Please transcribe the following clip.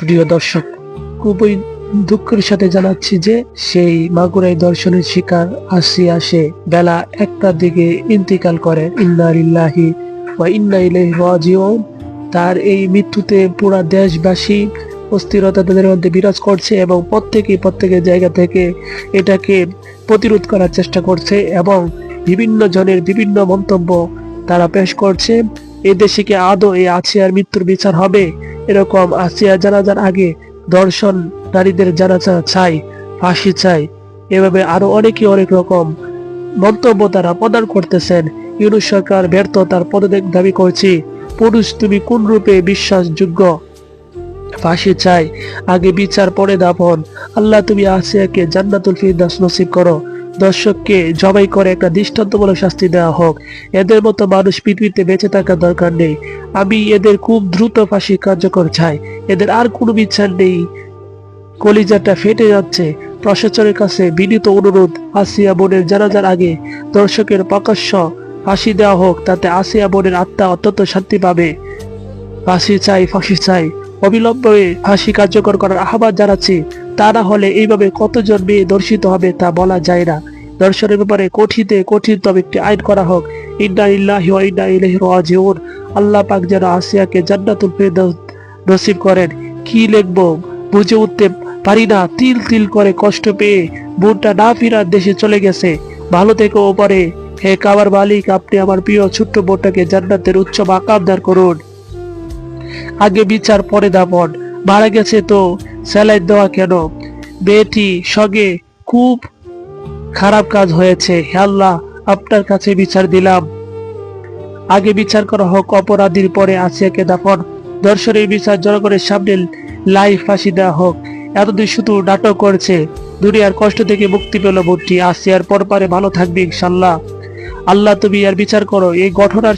প্রিয় দর্শক, খুবই দুঃখের সাথে জানাচ্ছি যে সেই মাগুরাই দর্শনের শিকার আসিয়া সে বেলা একটার দিকে ইন্তিকাল করে। ইন্না লিল্লাহি ওয়া ইন্না তার এই মৃত্যুতে পুরা দেশবাসী অস্থিরতা তাদের মধ্যে বিরাজ করছে এবং প্রত্যেকে প্রত্যেকের জায়গা থেকে এটাকে প্রতিরোধ করার চেষ্টা করছে এবং বিভিন্ন জনের বিভিন্ন মন্তব্য তারা পেশ করছে। এ দেশে কি আদৌ এই আসিয়ার মৃত্যুর বিচার হবে? এরকম আসিয়া জানাজার আগে দর্শন নারীদের জানাজা চাই, ফাঁসি চাই। এভাবে আরও অনেকে অনেক রকম মন্তব্য তারা প্রদান করতেছেন। ইউনুস সরকার ব্যর্থতার পদত্যাগ দাবি করছি। পুরুষ তুমি কোন রূপে বিশ্বাসযোগ্য? ফাঁসি চাই। আগে বিচার, পরে দাফন। আল্লাহ তুমি আসিয়াকে জান্নাতুল ফিরদাস নসিব করো। দর্শককে জবাই করে একটা দৃষ্টান্তমূলক শাস্তি দেওয়া হোক। এদের মতো মানুষ পৃথিবীতে বেঁচে থাকার দরকার নেই। আমি এদের খুব দ্রুত ফাঁসি কার্যকর চাই। এদের আর কোনো বিচার নেই। কলিজাটা ফেটে যাচ্ছে। প্রশাসনের কাছে বিনীত অনুরোধ, আসিয়া বোনের জানাজার আগে দর্শকের প্রকাশ্য ফাঁসি দেওয়া হোক, তাতে আসিয়া বোনের আত্মা অত্যন্ত শান্তি পাবে। ফাঁসি চাই ফাঁসি চাই। অবিলম্বে ফাঁসি কার্যকর করার আহ্বান জানাচ্ছি। তা না হলে এইভাবে কতজন মেয়ে দর্শিত হবে তা বলা যায় না। দর্শনের ব্যাপারে কঠিতে কঠিনতম একটি আইন করা হোক। ইন্না ইল্লাহি ইন্না আল্লাহ পাক যেন আসিয়াকে জান্নাতুল নসিব করেন। কি লিখব? বুঝে উঠতে পারি না। তিল তিল করে কষ্ট পেয়ে বোনটা না ফিরার দেশে চলে গেছে। ভালো থেকে ওপারে। হে কাবার মালিক, আপনি আমার প্রিয় ছোট্ট বোনটাকে জান্নাতের উচ্চ মাকাম করুন। আগে বিচার, পরে দাপন মারা গেছে তো স্যালাইন দেওয়া কেন? মেয়েটি সঙ্গে খুব খারাপ কাজ হয়েছে। হে আল্লাহ, আপনার কাছে বিচার দিলাম। আগে বিচার করা হোক, অপরাধীর পরে আসিয়াকে দাফন। দর্শনের বিচার জনগণের সামনে লাইভ ফাঁসি দেওয়া হোক। এতদিন শুধু নাটক করছে। দুনিয়ার কষ্ট থেকে মুক্তি পেল বোনটি আসিয়ার পরপারে ভালো থাকবে ইনশাল্লাহ আল্লাহ তুমি আর বিচার করো। এই ঘটনার